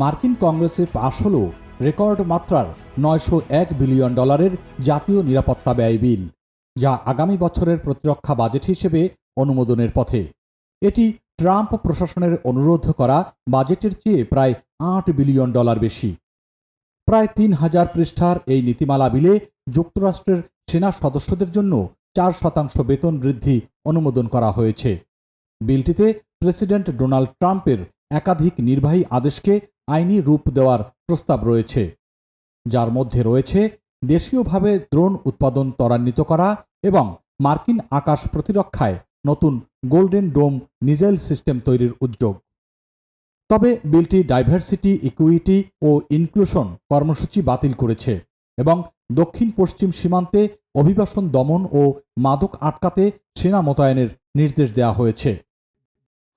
মার্কিন কংগ্রেসে পাশ হল রেকর্ড মাত্রার নয়শো এক বিলিয়ন ডলারের জাতীয় নিরাপত্তা ব্যয় বিল, যা আগামী বছরের প্রতিরক্ষা বাজেট হিসেবে অনুমোদনের পথে। এটি ট্রাম্প প্রশাসনের অনুরোধ করা বাজেটের চেয়ে প্রায় আট বিলিয়ন ডলার বেশি। প্রায় তিন হাজার পৃষ্ঠার এই নীতিমালা বিলে যুক্তরাষ্ট্রের সেনা সদস্যদের জন্য চার শতাংশ বেতন বৃদ্ধি অনুমোদন করা হয়েছে। বিলটিতে প্রেসিডেন্ট ডোনাল্ড ট্রাম্পের একাধিক নির্বাহী আদেশকে আইনি রূপ দেওয়ার প্রস্তাব রয়েছে, যার মধ্যে রয়েছে দেশীয়ভাবে ড্রোন উৎপাদন ত্বরান্বিত করা এবং মার্কিন আকাশ প্রতিরক্ষায় নতুন গোল্ডেন ডোম মিসাইল সিস্টেম তৈরির উদ্যোগ। তবে বিলটি ডাইভার্সিটি, ইকুইটি ও ইনক্লুশন কর্মসূচি বাতিল করেছে এবং দক্ষিণ পশ্চিম সীমান্তে অভিবাসন দমন ও মাদক আটকাতে সেনা মোতায়েনের নির্দেশ দেওয়া হয়েছে।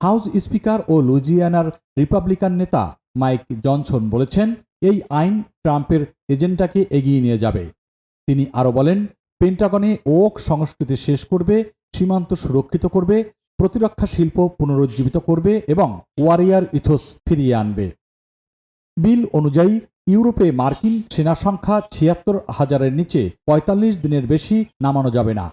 হাউস স্পিকার ও লুইজিয়ানার রিপাবলিকান নেতা মাইক জনসন বলেছেন, এই আইন ট্রাম্পের এজেন্ডাকে এগিয়ে নিয়ে যাবে। তিনি আরও বলেন, পেন্টাগনে ওক সংস্কৃতি শেষ করবে, সীমান্ত সুরক্ষিত করবে, প্রতিরক্ষা শিল্প পুনরুজ্জীবিত করবে এবং ওয়ারিয়ার ইথোস ফিরিয়ে আনবে। বিল অনুযায়ী, ইউরোপে মার্কিন সেনা সংখ্যা ছিয়াত্তর হাজারের নিচে ৪৫ দিনের বেশি নামানো যাবে না।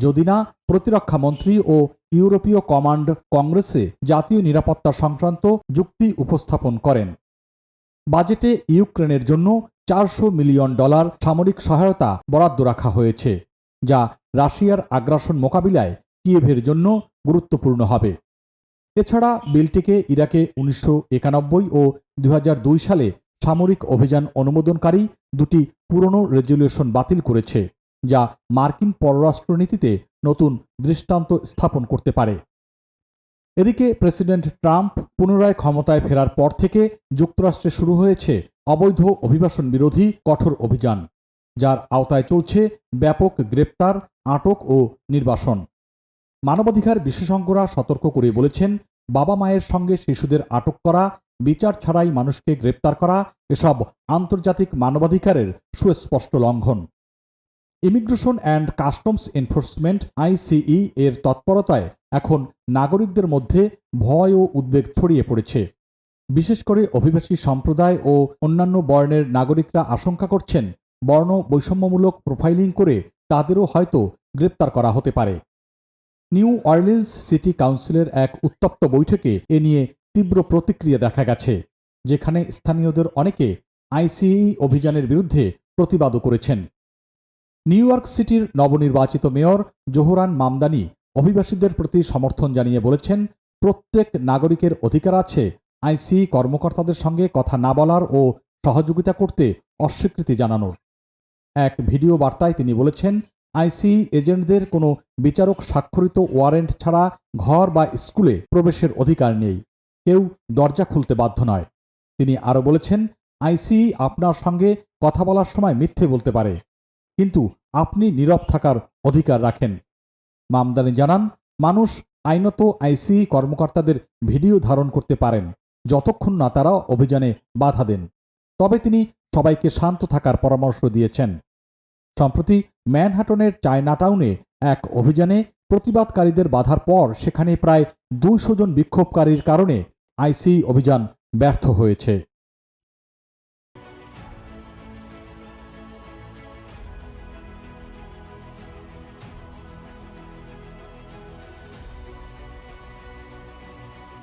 যদি না, প্রতিরক্ষা মন্ত্রী ও ইউরোপীয় কমান্ড কংগ্রেসে জাতীয় নিরাপত্তা সংক্রান্ত যুক্তি উপস্থাপন করেন। বাজেটে ইউক্রেনের জন্য চারশো মিলিয়ন ডলার সামরিক সহায়তা বরাদ্দ রাখা হয়েছে, যা রাশিয়ার আগ্রাসন মোকাবিলায় কিয়েভের জন্য গুরুত্বপূর্ণ হবে। এছাড়া বিলটিকে ইরাকে উনিশশো একানব্বই ও দু হাজার দুই সালে সামরিক অভিযান অনুমোদনকারী দুটি পুরনো রেজলিউশন বাতিল করেছে। যা মার্কিন পররাষ্ট্রনীতিতে নতুন দৃষ্টান্ত স্থাপন করতে পারে। এদিকে প্রেসিডেন্ট ট্রাম্প পুনরায় ক্ষমতায় ফেরার পর থেকে যুক্তরাষ্ট্রে শুরু হয়েছে অবৈধ অভিবাসন বিরোধী কঠোর অভিযান, যার আওতায় চলছে ব্যাপক গ্রেপ্তার, আটক ও নির্বাসন। মানবাধিকার বিশেষজ্ঞরা সতর্ক করে বলেছেন, বাবা মায়ের সঙ্গে শিশুদের আটক করা, বিচার ছাড়াই মানুষকে গ্রেপ্তার করা, এসব আন্তর্জাতিক মানবাধিকারের সুস্পষ্ট লঙ্ঘন। Immigration and customs enforcement ICE এর তৎপরতায় এখন নাগরিকদের মধ্যে ভয় ও উদ্বেগ ছড়িয়ে পড়েছে। বিশেষ করে অভিবাসী সম্প্রদায় ও অন্যান্য বর্ণের নাগরিকরা আশঙ্কা করছেন, বর্ণ বৈষম্যমূলক প্রোফাইলিং করে তাদেরও হয়তো গ্রেপ্তার করা হতে পারে। নিউ অর্লিন্স সিটি কাউন্সিলের এক উত্তপ্ত বৈঠকে এ নিয়ে তীব্র প্রতিক্রিয়া দেখা গেছে, যেখানে স্থানীয়দের অনেকে আইসিই অভিযানের বিরুদ্ধে প্রতিবাদও করেছেন। নিউ ইয়র্ক সিটির নবনির্বাচিত মেয়র জোহরান মামদানি অভিবাসীদের প্রতি সমর্থন জানিয়ে বলেছেন, প্রত্যেক নাগরিকের অধিকার আছে আইসি কর্মকর্তাদের সঙ্গে কথা না বলার ও সহযোগিতা করতে অস্বীকৃতি জানানোর। এক ভিডিও বার্তায় তিনি বলেছেন আইসি এজেন্টদের কোনো বিচারক স্বাক্ষরিত ওয়ারেন্ট ছাড়া ঘর বা স্কুলে প্রবেশের অধিকার নেই, কেউ দরজা খুলতে বাধ্য নয়। তিনি আরও বলেছেন আইসি আপনার সঙ্গে কথা বলার সময় মিথ্যে বলতে পারে। কিন্তু আপনি নীরব থাকার অধিকার রাখেন। মামদানি জানান, মানুষ আইনত আইসি কর্মকর্তাদের ভিডিও ধারণ করতে পারেন, যতক্ষণ না তারা অভিযানে বাধা দেন। তবে তিনি সবাইকে শান্ত থাকার পরামর্শ দিয়েছেন। সম্প্রতি ম্যানহাটনের চায়নাটাউনে এক অভিযানে প্রতিবাদকারীদের বাধার পর সেখানে প্রায় দুইশো জন বিক্ষোভকারীর কারণে আইসি অভিযান ব্যর্থ হয়েছে।